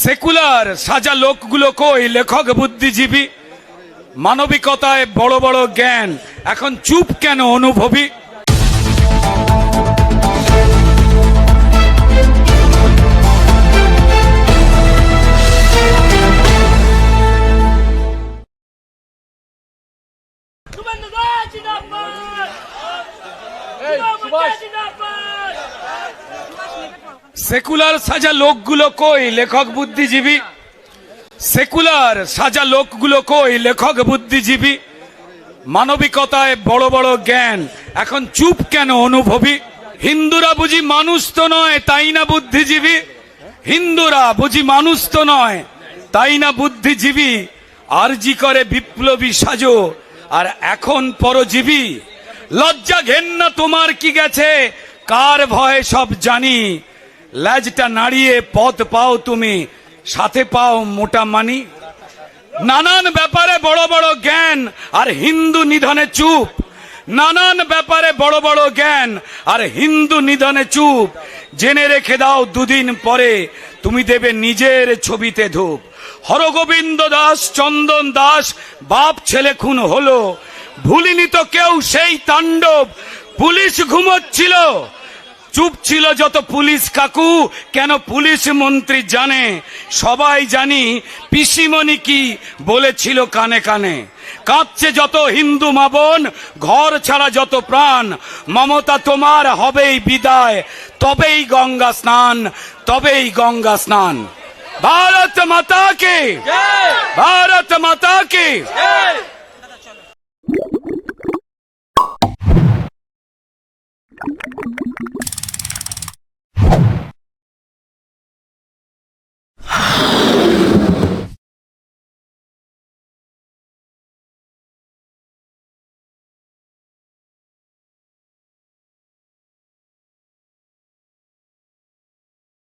Secular সাজা লোকগুলো কই? লেখক বুদ্ধিজীবী। মানবিকতায় বড় বড় জ্ঞান। এখন চুপ কেন অনুভবী? সুভাষ। জিন্দাবাদ। সেকুলার সাজা লোকগুলো কই, লেখক বুদ্ধিজীবী? সেকুলার সাজা লোকগুলো কই, লেখক বুদ্ধিজীবী? মানবিকতায় বড় বড় জ্ঞান, এখন চুপ কেন অনুভবী? হিন্দুরা বুঝি মানুষ তো নয়, তাই না বুদ্ধিজীবী? হিন্দুরা বুঝি মানুষ তো নয়, তাই না বুদ্ধিজীবী? আরজি করে বিপ্লবী সাজো, আর এখন পরজীবী। লজ্জা ঘেন্না তোমার কি গেছে? কার ভয়ে সব জানি? ল্যাজটা নাড়িয়ে পথ পাও তুমি, সাথে পাও মোটা মানি। নানান ব্যাপারে বড় বড় জ্ঞান, আর হিন্দু নিধনে চুপ। নানান ব্যাপারে বড় বড় জ্ঞান, আর হিন্দু নিধনে চুপ। জেনে রেখে দাও দুদিন পরে, তুমি দেবে নিজের ছবিতে ধূপ। হরগোবিন্দ দাস, চন্দন দাস, বাপ ছেলে খুন হলো। ভুলিনি তো কেউ সেই তাণ্ডব, পুলিশ ঘুমোচ্ছিল। চুপ ছিল যত পুলিশ কাকু কেন পুলিশ মন্ত্রী জানে? সবাই জানি পিসিমণি কি বলেছিল কানে কানে। কাঁদছে যত হিন্দু মাবন ঘর ছাড়া যত প্রাণ। মমতা তোমার হবেই বিদায় তবেই গঙ্গা স্নান তবেই গঙ্গা স্নান। ভারত মাতা কে ভারত মাতা কে